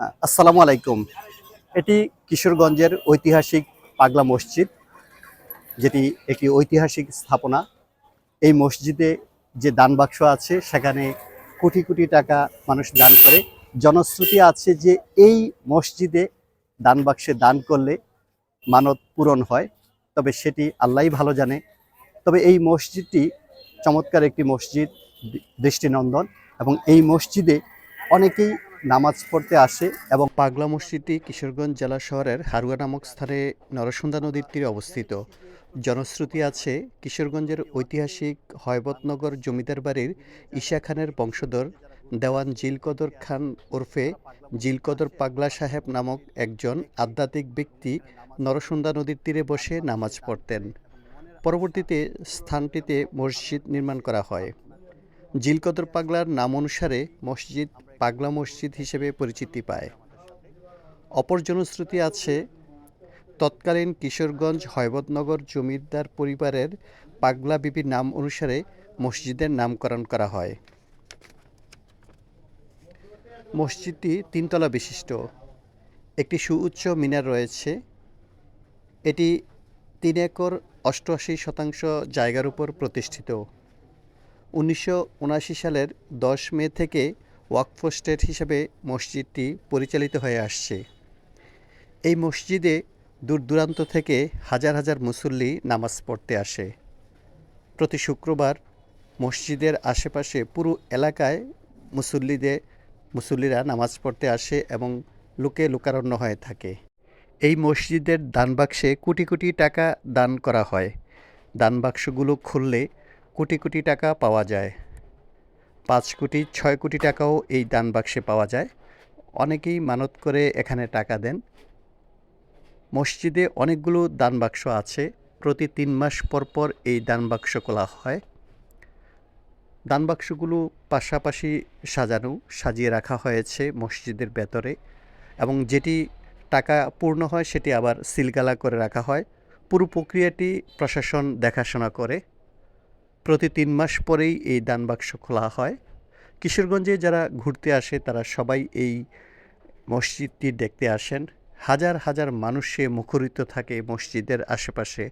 আসসালামু আলাইকুম। এটি কিশোরগঞ্জের ঐতিহাসিক পাগলা মসজিদ, যেটি একটি ঐতিহাসিক স্থাপনা। এই মসজিদে যে দান বাক্স আছে, সেখানে কোটি কোটি টাকা মানুষ দান করে। জনশ্রুতি আছে যে এই মসজিদে দান বাক্সে দান করলে মানত পূরণ হয়, তবে সেটি আল্লাহই ভালো জানে। তবে এই মসজিদটি চমৎকার একটি মসজিদ, দৃষ্টিনন্দন, এবং এই মসজিদে অনেকেই নামাজ পড়তে আসে এবং পাগলা মসজিদটি কিশোরগঞ্জ জেলা শহরের হারুয়া নামক স্থানে নরসুন্দা নদীর তীরে অবস্থিত। জনশ্রুতি আছে, কিশোরগঞ্জের ঐতিহাসিক হয়বতনগর জমিদার বাড়ির ঈশা খানের বংশধর দেওয়ান জিলকদর খান ওরফে জিলকদর পাগলা সাহেব নামক একজন আধ্যাত্মিক ব্যক্তি নরসুন্দা নদীর তীরে বসে নামাজ পড়তেন। পরবর্তীতে স্থানটিতে মসজিদ নির্মাণ করা হয়। জিলকদর পাগলার নাম অনুসারে মসজিদ পাগলা মসজিদ হিসেবে পরিচিতি পায়। অপর জনশ্রুতি আছে, তৎকালীন কিশোরগঞ্জ হয়বতনগর জমিদার পরিবারের পাগলা বিবির নাম অনুসারে মসজিদের নামকরণ করা হয়। মসজিদটি তিনতলা বিশিষ্ট। একটি সুউচ্চ মিনার রয়েছে। এটি তিন একর অষ্টআশি শতাংশ জায়গার উপর প্রতিষ্ঠিত। উনিশশো উনআশি সালের দশ মে থেকে ওয়াকফ স্টেট হিসেবে মসজিদটি পরিচালিত হয়ে আসছে। এই মসজিদে দূর দূরান্ত থেকে হাজার হাজার মুসল্লি নামাজ পড়তে আসে। প্রতি শুক্রবার মসজিদের আশেপাশে পুরো এলাকায় মুসল্লিদের, মুসল্লিরা নামাজ পড়তে আসে এবং লোকে লোকারণ্য হয়ে থাকে। এই মসজিদের দান বাক্সে কোটি কোটি টাকা দান করা হয়। দান বাক্সগুলো খুললে কোটি কোটি টাকা পাওয়া যায়। পাঁচ কোটি, ছয় কোটি টাকাও এই দান বাক্সে পাওয়া যায়। অনেকেই মানত করে এখানে টাকা দেন। মসজিদে অনেকগুলো দান বাক্স আছে। প্রতি তিন মাস পর পর এই দান বাক্স খোলা হয়। দান বাক্সগুলো পাশাপাশি সাজানো, সাজিয়ে রাখা হয়েছে মসজিদের ভেতরে এবং যেটি টাকা পূর্ণ হয় সেটি আবার সিলগালা করে রাখা হয়। পুরো প্রক্রিয়াটি প্রশাসন দেখাশোনা করে। প্রতি তিন মাস পরেই এই দান বাক্স খোলা হয়। কিশোরগঞ্জে যারা ঘুরতে আসে, তারা সবাই এই মসজিদটি দেখতে আসেন। হাজার হাজার মানুষে মুখরিত থাকে মসজিদের আশেপাশে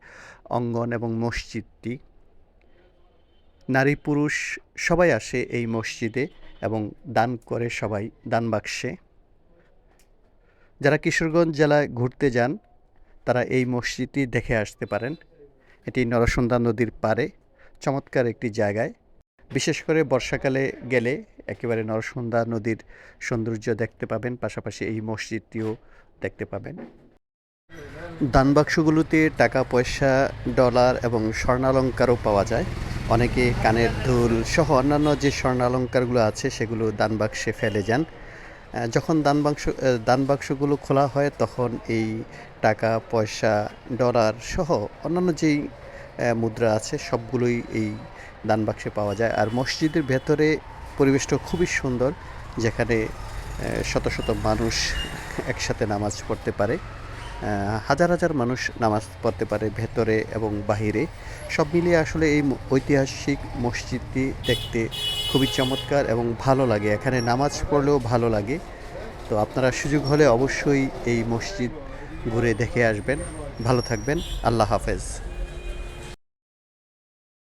অঙ্গন এবং মসজিদটি। নারী, পুরুষ সবাই আসে এই মসজিদে এবং দান করে সবাই দান বাক্সে। যারা কিশোরগঞ্জ জেলায় ঘুরতে যান, তারা এই মসজিদটি দেখে আসতে পারেন। এটি নরসুন্দা নদীর পাড়ে। চমৎকার একটি জায়গায়। বিশেষ করে বর্ষাকালে গেলে একেবারে নরসুন্দা নদীর সৌন্দর্য দেখতে পাবেন পাশাপাশি এই মসজিদটিও দেখতে পাবেন। দান বাক্সগুলোতে টাকা পয়সা ডলার এবং স্বর্ণালঙ্কারও পাওয়া যায়। অনেকে কানের দুল সহ অন্যান্য যে স্বর্ণালঙ্কারগুলো আছে সেগুলো দান বাক্সে ফেলে যান। যখন দান বাক্স আহ, দান বাক্সগুলো খোলা হয় তখন এই টাকা পয়সা ডলার সহ অন্যান্য যেই মুদ্রা আছে, সবগুলোই এই দান বাক্সে পাওয়া যায়। আর মসজিদের ভেতরে পরিবেশটা খুবই সুন্দর, যেখানে শত শত মানুষ একসাথে নামাজ পড়তে পারে। হাজার হাজার মানুষ নামাজ পড়তে পারে ভেতরে এবং বাহিরে। সব মিলিয়ে আসলে এই ঐতিহাসিক মসজিদটি দেখতে খুবই চমৎকার এবং ভালো লাগে। এখানে নামাজ পড়লেও ভালো লাগে। তো আপনারা সুযোগ হলে অবশ্যই এই মসজিদ ঘুরে দেখে আসবেন। ভালো থাকবেন। আল্লাহ হাফেজ।